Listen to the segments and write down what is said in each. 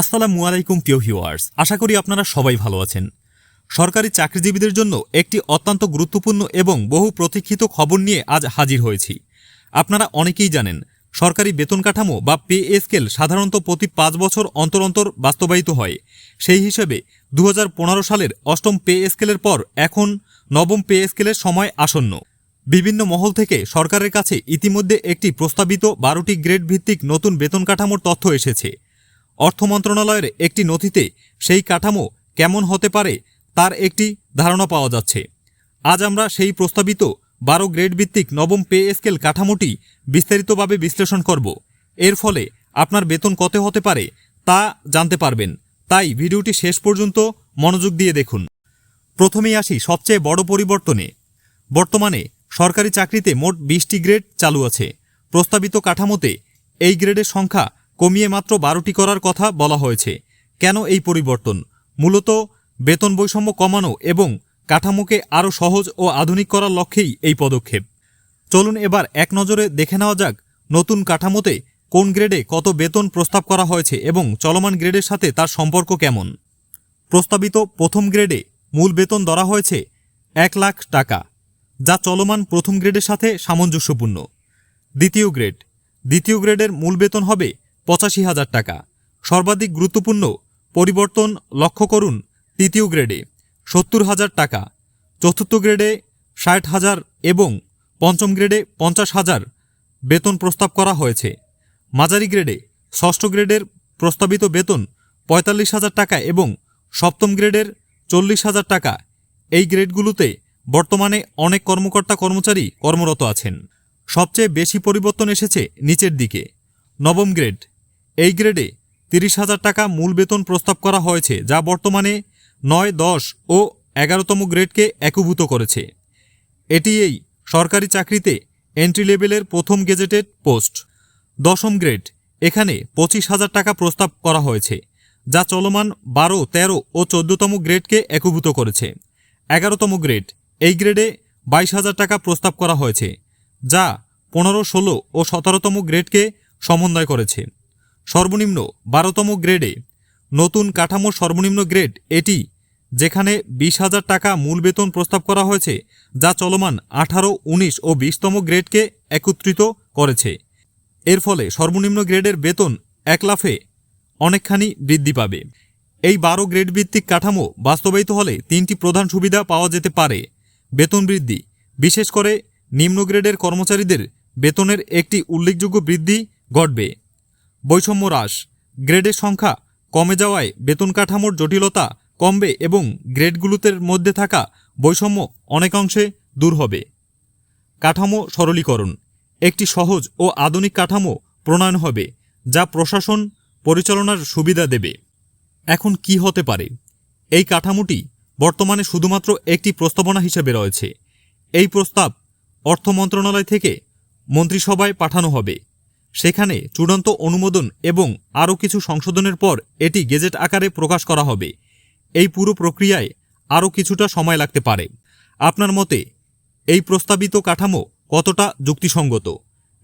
আসসালামু আলাইকুম, প্রিয় ভিউয়ার্স। আশা করি আপনারা সবাই ভালো আছেন। সরকারি চাকরিজীবীদের জন্য একটি অত্যন্ত গুরুত্বপূর্ণ এবং বহু প্রতীক্ষিত খবর নিয়ে আজ হাজির হয়েছি। আপনারা অনেকেই জানেন, সরকারি বেতন কাঠামো বা পে স্কেল সাধারণত প্রতি পাঁচ বছর অন্তর অন্তর বাস্তবায়িত হয়। সেই হিসেবে দু হাজার পনেরো সালের অষ্টম পে স্কেলের পর এখন নবম পে স্কেলের সময় আসন্ন। বিভিন্ন মহল থেকে সরকারের কাছে ইতিমধ্যে একটি প্রস্তাবিত বারোটি গ্রেড ভিত্তিক নতুন বেতন কাঠামোর তথ্য এসেছে। অর্থ মন্ত্রণালয়ের একটি নথিতে সেই কাঠামো কেমন হতে পারে তার একটি ধারণা পাওয়া যাচ্ছে। আজ আমরা সেই প্রস্তাবিত বারো গ্রেড ভিত্তিক নবম পে স্কেল কাঠামোটি বিস্তারিতভাবে বিশ্লেষণ করব। এর ফলে আপনার বেতন কত হতে পারে তা জানতে পারবেন। তাই ভিডিওটি শেষ পর্যন্ত মনোযোগ দিয়ে দেখুন। প্রথমেই আসি সবচেয়ে বড় পরিবর্তনে। বর্তমানে সরকারি চাকরিতে মোট বিশটি গ্রেড চালু আছে। প্রস্তাবিত কাঠামোতে এই গ্রেডের সংখ্যা কমিয়ে মাত্র বারোটি করার কথা বলা হয়েছে। কেন এই পরিবর্তন? মূলত বেতন বৈষম্য কমানো এবং কাঠামোকে আরও সহজ ও আধুনিক করার লক্ষ্যেই এই পদক্ষেপ। চলুন এবার এক নজরে দেখে নেওয়া যাক নতুন কাঠামোতে কোন গ্রেডে কত বেতন প্রস্তাব করা হয়েছে এবং চলমান গ্রেডের সাথে তার সম্পর্ক কেমন। প্রস্তাবিত প্রথম গ্রেডে মূল বেতন ধরা হয়েছে এক লাখ টাকা, যা চলমান প্রথম গ্রেডের সাথে সামঞ্জস্যপূর্ণ। দ্বিতীয় গ্রেড, দ্বিতীয় গ্রেডের মূল বেতন হবে পঁচাশি হাজার টাকা। সর্বাধিক গুরুত্বপূর্ণ পরিবর্তন লক্ষ্য করুন তৃতীয় গ্রেডে, সত্তর হাজার টাকা। চতুর্থ গ্রেডে ষাট হাজার এবং পঞ্চম গ্রেডে পঞ্চাশ হাজার বেতন প্রস্তাব করা হয়েছে। মাঝারি গ্রেডে ষষ্ঠ গ্রেডের প্রস্তাবিত বেতন পঁয়তাল্লিশ হাজার টাকা এবং সপ্তম গ্রেডের চল্লিশ হাজার টাকা। এই গ্রেডগুলোতে বর্তমানে অনেক কর্মকর্তা কর্মচারী কর্মরত আছেন। সবচেয়ে বেশি পরিবর্তন এসেছে নিচের দিকে, নবম গ্রেড। এই গ্রেডে তিরিশ হাজার টাকা মূল বেতন প্রস্তাব করা হয়েছে, যা বর্তমানে নয়, দশ ও এগারোতম গ্রেডকে একীভূত করেছে। এটি এই সরকারি চাকরিতে এন্ট্রি লেভেলের প্রথম গেজেটেড পোস্ট। দশম গ্রেড, এখানে পঁচিশ হাজার টাকা প্রস্তাব করা হয়েছে, যা চলমান বারো, তেরো ও চোদ্দতম গ্রেডকে একীভূত করেছে। এগারোতম গ্রেড, এই গ্রেডে বাইশ হাজার টাকা প্রস্তাব করা হয়েছে, যা পনেরো, ষোলো ও সতেরোতম গ্রেডকে সমন্বয় করেছে। সর্বনিম্ন বারোতম গ্রেডে। নতুন কাঠামো সর্বনিম্ন গ্রেড এটি, যেখানে বিশ হাজার টাকা মূল বেতন প্রস্তাব করা হয়েছে, যা চলমান আঠারো, উনিশ ও বিশতম গ্রেডকে একত্রিত করেছে। এর ফলে সর্বনিম্ন গ্রেডের বেতন এক লাফে অনেকখানি বৃদ্ধি পাবে। এই বারো গ্রেড ভিত্তিক কাঠামো বাস্তবায়িত হলে তিনটি প্রধান সুবিধা পাওয়া যেতে পারে। বেতন বৃদ্ধি, বিশেষ করে নিম্ন গ্রেডের কর্মচারীদের বেতনের একটি উল্লেখযোগ্য বৃদ্ধি ঘটবে। বৈষম্য হ্রাস। গ্রেডের সংখ্যা কমে যাওয়ায় বেতন কাঠামোর জটিলতা কমবে এবং গ্রেডগুলোতে মধ্যে থাকা বৈষম্য অনেকাংশে দূর হবে। কাঠামো সরলীকরণ। একটি সহজ ও আধুনিক কাঠামো প্রণয়ন হবে, যা প্রশাসন পরিচালনার সুবিধা দেবে। এখন কি হতে পারে? এই কাঠামোটি বর্তমানে শুধুমাত্র একটি প্রস্তাবনা হিসেবে রয়েছে। এই প্রস্তাব অর্থ মন্ত্রণালয় থেকে মন্ত্রিসভায় পাঠানো হবে। সেখানে চূড়ান্ত অনুমোদন এবং আরও কিছু সংশোধনের পর এটি গেজেট আকারে প্রকাশ করা হবে। এই পুরো প্রক্রিয়ায় আরও কিছুটা সময় লাগতে পারে। আপনার মতে, এই প্রস্তাবিত কাঠামো কতটা যুক্তিসঙ্গত?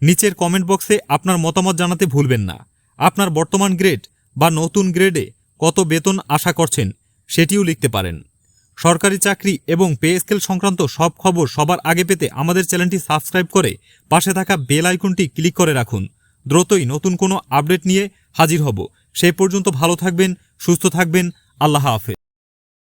নিচের কমেন্ট বক্সে আপনার মতামত জানাতে ভুলবেন না। আপনার বর্তমান গ্রেড বা নতুন গ্রেডে কত বেতন আশা করছেন সেটিও লিখতে পারেন। সরকারি চাকরি এবং পে স্কেল সংক্রান্ত সব খবর সবার আগে পেতে আমাদের চ্যানেলটি সাবস্ক্রাইব করে পাশে থাকা বেল আইকনটি ক্লিক করে রাখুন। দ্রুতই নতুন কোনো আপডেট নিয়ে হাজির হব। সেই পর্যন্ত ভালো থাকবেন, সুস্থ থাকবেন। আল্লাহ হাফেজ।